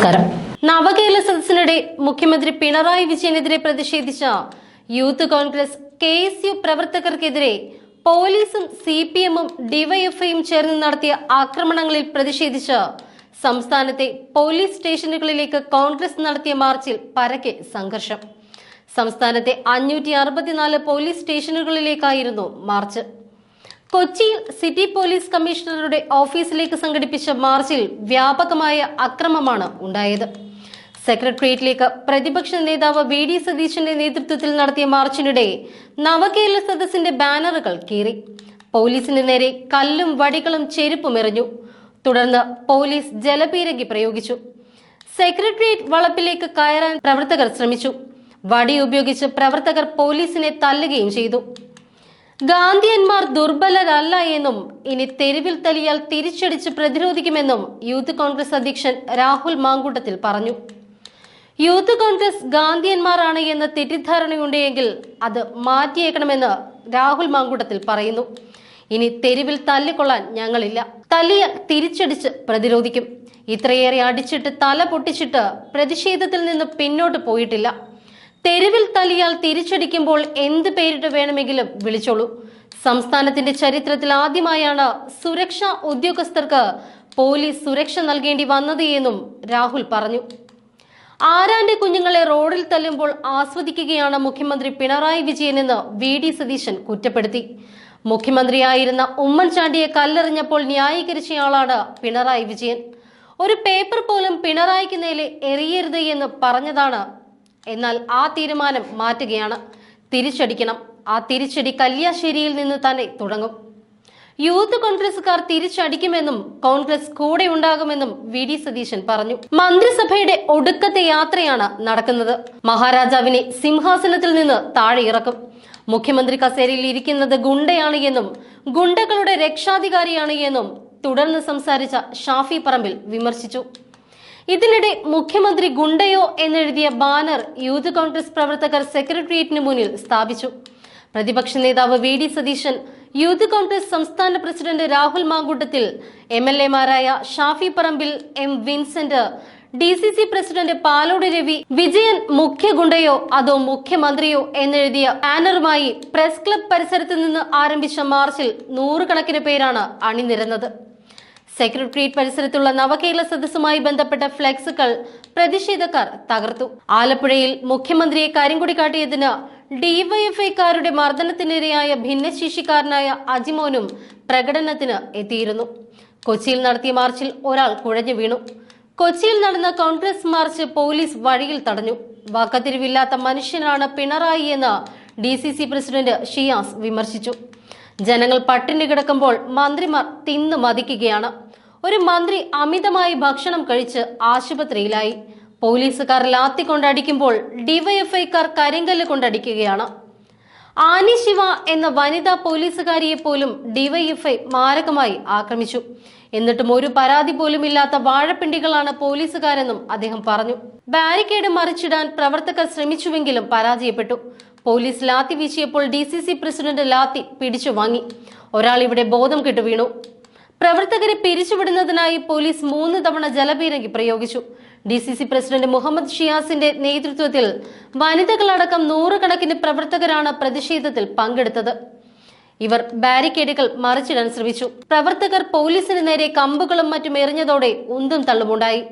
നമസ്കാരം. നവകേരള സദസ്സിനിടെ മുഖ്യമന്ത്രി പിണറായി വിജയനെതിരെ പ്രതിഷേധിച്ച youth congress K S U പ്രവർത്തകർക്കെതിരെ പോലീസും സി പി എമ്മും ഡിവൈഎഫ്ഐയും ചേർന്ന് നടത്തിയ ആക്രമണങ്ങളിൽ പ്രതിഷേധിച്ച് സംസ്ഥാനത്തെ പോലീസ് സ്റ്റേഷനുകളിലേക്ക് കോൺഗ്രസ് നടത്തിയ മാർച്ചിൽ പരക്കെ സംഘർഷം. സംസ്ഥാനത്തെ അഞ്ഞൂറ്റി അറുപത്തിനാല് പോലീസ് സ്റ്റേഷനുകളിലേക്കായിരുന്നു മാർച്ച്. കൊച്ചിയിൽ സിറ്റി പോലീസ് കമ്മീഷണറുടെ ഓഫീസിലേക്ക് സംഘടിപ്പിച്ച മാർച്ചിൽ വ്യാപകമായ അക്രമമാണ് ഉണ്ടായത്. സെക്രട്ടേറിയറ്റിലേക്ക് പ്രതിപക്ഷ നേതാവ് വി ഡി സതീശന്റെ നേതൃത്വത്തിൽ നടത്തിയ മാർച്ചിനിടെ നവകേരള സദസ്സിന്റെ ബാനറുകൾ കീറി. പോലീസിന് നേരെ കല്ലും വടികളും ചെരുപ്പും എറിഞ്ഞു. തുടർന്ന് പോലീസ് ജലപീരങ്കി പ്രയോഗിച്ചു. സെക്രട്ടേറിയറ്റ് വളപ്പിലേക്ക് കയറാൻ പ്രവർത്തകർ ശ്രമിച്ചു. വടി ഉപയോഗിച്ച് പ്രവർത്തകർ പോലീസിനെ തല്ലുകയും ചെയ്തു. ഗാന്ധിയന്മാർ ദുർബലരല്ല എന്നും ഇനി തെരുവിൽ തലിയാൽ തിരിച്ചടിച്ച് പ്രതിരോധിക്കുമെന്നും യൂത്ത് കോൺഗ്രസ് അധ്യക്ഷൻ രാഹുൽ മാങ്കൂട്ടത്തിൽ പറഞ്ഞു. യൂത്ത് കോൺഗ്രസ് ഗാന്ധിയന്മാരാണ് എന്ന തെറ്റിദ്ധാരണയുണ്ടെങ്കിൽ അത് മാറ്റിയേക്കണമെന്ന് രാഹുൽ മാങ്കൂട്ടത്തിൽ പറയുന്നു. ഇനി തെരുവിൽ തല്ലിക്കൊള്ളാൻ ഞങ്ങളില്ല. തല്ലിയാൽ തിരിച്ചടിച്ച് പ്രതിരോധിക്കും. ഇത്രയേറെ അടിച്ചിട്ട് തല പൊട്ടിച്ചിട്ട് പ്രതിഷേധത്തിൽ നിന്ന് പിന്നോട്ട് പോയിട്ടില്ല. തെരുവിൽ തലിയാൽ തിരിച്ചടിക്കുമ്പോൾ എന്ത് പേരിട്ട് വേണമെങ്കിലും വിളിച്ചോളൂ. സംസ്ഥാനത്തിന്റെ ചരിത്രത്തിൽ ആദ്യമായാണ് സുരക്ഷാ ഉദ്യോഗസ്ഥർക്ക് പോലീസ് സുരക്ഷ നൽകേണ്ടി വന്നത് എന്നും രാഹുൽ പറഞ്ഞു. ആരാന്റെ കുഞ്ഞുങ്ങളെ റോഡിൽ തല്ലുമ്പോൾ ആസ്വദിക്കുകയാണ് മുഖ്യമന്ത്രി പിണറായി വിജയനെന്ന് വി ഡി സതീശൻ കുറ്റപ്പെടുത്തി. മുഖ്യമന്ത്രിയായിരുന്ന ഉമ്മൻചാണ്ടിയെ കല്ലെറിഞ്ഞപ്പോൾ ന്യായീകരിച്ചയാളാണ് പിണറായി വിജയൻ. ഒരു പേപ്പർ പോലും പിണറായിക്ക് നേരെ എറിയരുത് എന്ന് പറഞ്ഞതാണ് എന്നാൽ ആ തീരുമാനം മാറ്റുകയാണ്. തിരിച്ചടിക്കണം. ആ തിരിച്ചടി കല്യാശ്ശേരിയിൽ നിന്ന് തന്നെ തുടങ്ങും. യൂത്ത് കോൺഗ്രസുകാർ തിരിച്ചടിക്കുമെന്നും കോൺഗ്രസ് കൂടെ ഉണ്ടാകുമെന്നും വി ഡി സതീശൻ പറഞ്ഞു. മന്ത്രിസഭയുടെ ഒടുക്കത്തെ യാത്രയാണ് നടക്കുന്നത്. മഹാരാജാവിനെ സിംഹാസനത്തിൽ നിന്ന് താഴെ ഇറക്കും. മുഖ്യമന്ത്രി കസേരയിൽ ഇരിക്കുന്നത് ഗുണ്ടയാണ് എന്നും ഗുണ്ടകളുടെ രക്ഷാധികാരിയാണ് എന്നും തുടർന്ന് സംസാരിച്ച ഷാഫി പറമ്പിൽ വിമർശിച്ചു. ഇതിനിടെ മുഖ്യമന്ത്രി ഗുണ്ടയോ എന്നെഴുതിയ ബാനർ യൂത്ത് കോൺഗ്രസ് പ്രവർത്തകർ സെക്രട്ടേറിയറ്റിന് മുന്നിൽ സ്ഥാപിച്ചു. പ്രതിപക്ഷ നേതാവ് V D Satheesan youth congress സംസ്ഥാന president Rahul Mamkoottathil M L എമാരായ Shafi Parambil M Vincent D C C president Palode Ravi Vijayan മുഖ്യ ഗുണ്ടയോ അതോ മുഖ്യമന്ത്രിയോ എന്നെഴുതിയ ബാനറുമായി പ്രസ് ക്ലബ് പരിസരത്ത് നിന്ന് ആരംഭിച്ച മാർച്ചിൽ നൂറുകണക്കിന് പേരാണ് അണിനിരന്നത്. സെക്രട്ടേറിയറ്റ് പരിസരത്തുള്ള നവകേരള സദസ്സുമായി ബന്ധപ്പെട്ട ഫ്ലെക്സുകൾ പ്രതിഷേധക്കാർ തകർത്തു. ആലപ്പുഴയിൽ മുഖ്യമന്ത്രിയെ കരിങ്കൊടി കാട്ടിയതിന് ഡിവൈഎഫ്ഐക്കാരുടെ മർദ്ദനത്തിനിരയായ ഭിന്നശേഷിക്കാരനായ അജിമോനും പ്രകടനത്തിന് എത്തിയിരുന്നു. കൊച്ചിയിൽ നടത്തിയ മാർച്ചിൽ ഒരാൾ കുഴഞ്ഞു വീണു. കൊച്ചിയിൽ നടന്ന കോൺഗ്രസ് മാർച്ച് പോലീസ് വഴിയിൽ തടഞ്ഞു. വാക്കത്തിരിവില്ലാത്ത മനുഷ്യനാണ് പിണറായി എന്ന് D C C president Shiyas വിമർശിച്ചു. ജനങ്ങൾ പട്ടിണി കിടക്കുമ്പോൾ മന്ത്രിമാർ തിന്നു മതിക്കുകയാണ്. ഒരു മന്ത്രി അമിതമായി ഭക്ഷണം കഴിച്ച് ആശുപത്രിയിലായി. പോലീസുകാർ ലാത്തി കൊണ്ടടിക്കുമ്പോൾ ഡിവൈഎഫ്ഐക്കാർ കരിങ്കല്ല് കൊണ്ടടിക്കുകയാണ്. ആനി ശിവ എന്ന വനിതാ പോലീസുകാരിയെ പോലും ഡിവൈഎഫ്ഐ മാരകമായി ആക്രമിച്ചു. എന്നിട്ടും ഒരു പരാതി പോലും ഇല്ലാത്ത വാഴപ്പിണ്ടികളാണ് പോലീസുകാരെന്നും അദ്ദേഹം പറഞ്ഞു. ബാരിക്കേഡ് മറിച്ചിടാൻ പ്രവർത്തകർ ശ്രമിച്ചുവെങ്കിലും പരാജയപ്പെട്ടു. Police lathi വീശിയപ്പോൾ D C C president lathi പിടിച്ചു വാങ്ങി. ഒരാൾ ഇവിടെ ബോധം കെട്ടു വീണു. പ്രവർത്തകരെ പിരിച്ചുവിടുന്നതിനായി പോലീസ് മൂന്ന് തവണ ജലപീരങ്കി പ്രയോഗിച്ചു. D C C president Muhammad ഷിയാസിന്റെ നേതൃത്വത്തിൽ വനിതകളടക്കം നൂറുകണക്കിന് പ്രവർത്തകരാണ് പ്രതിഷേധത്തിൽ പങ്കെടുത്തത്. ഇവർ ബാരിക്കേഡുകൾ മറിച്ചിടാൻ ശ്രമിച്ചു. പ്രവർത്തകർ പോലീസിന് നേരെ കമ്പുകളും മറ്റും എറിഞ്ഞതോടെ ഉന്തും തള്ളുമുണ്ടായി.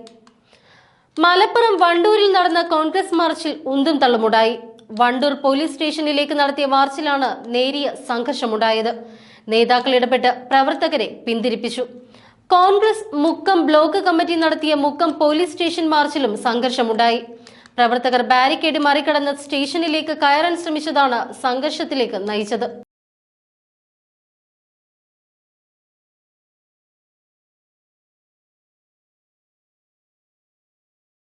മലപ്പുറം വണ്ടൂരിൽ നടന്ന കോൺഗ്രസ് മാർച്ചിൽ ഉന്തും തള്ളുമുണ്ടായി. വണ്ടൂർ പോലീസ് സ്റ്റേഷനിലേക്ക് നടത്തിയ മാർച്ചിലാണ് നേരിയ സംഘർഷമുണ്ടായത്. നേതാക്കൾ ഇടപെട്ട് പ്രവർത്തകരെ പിന്തിരിപ്പിച്ചു. കോൺഗ്രസ് മുക്കം ബ്ലോക്ക് കമ്മിറ്റി നടത്തിയ മുക്കം പോലീസ് സ്റ്റേഷൻ മാർച്ചിലും സംഘർഷമുണ്ടായി. പ്രവർത്തകർ ബാരിക്കേഡ് മറികടന്ന് സ്റ്റേഷനിലേക്ക് കയറാൻ ശ്രമിച്ചതാണ് സംഘർഷത്തിലേക്ക് നയിച്ചത്.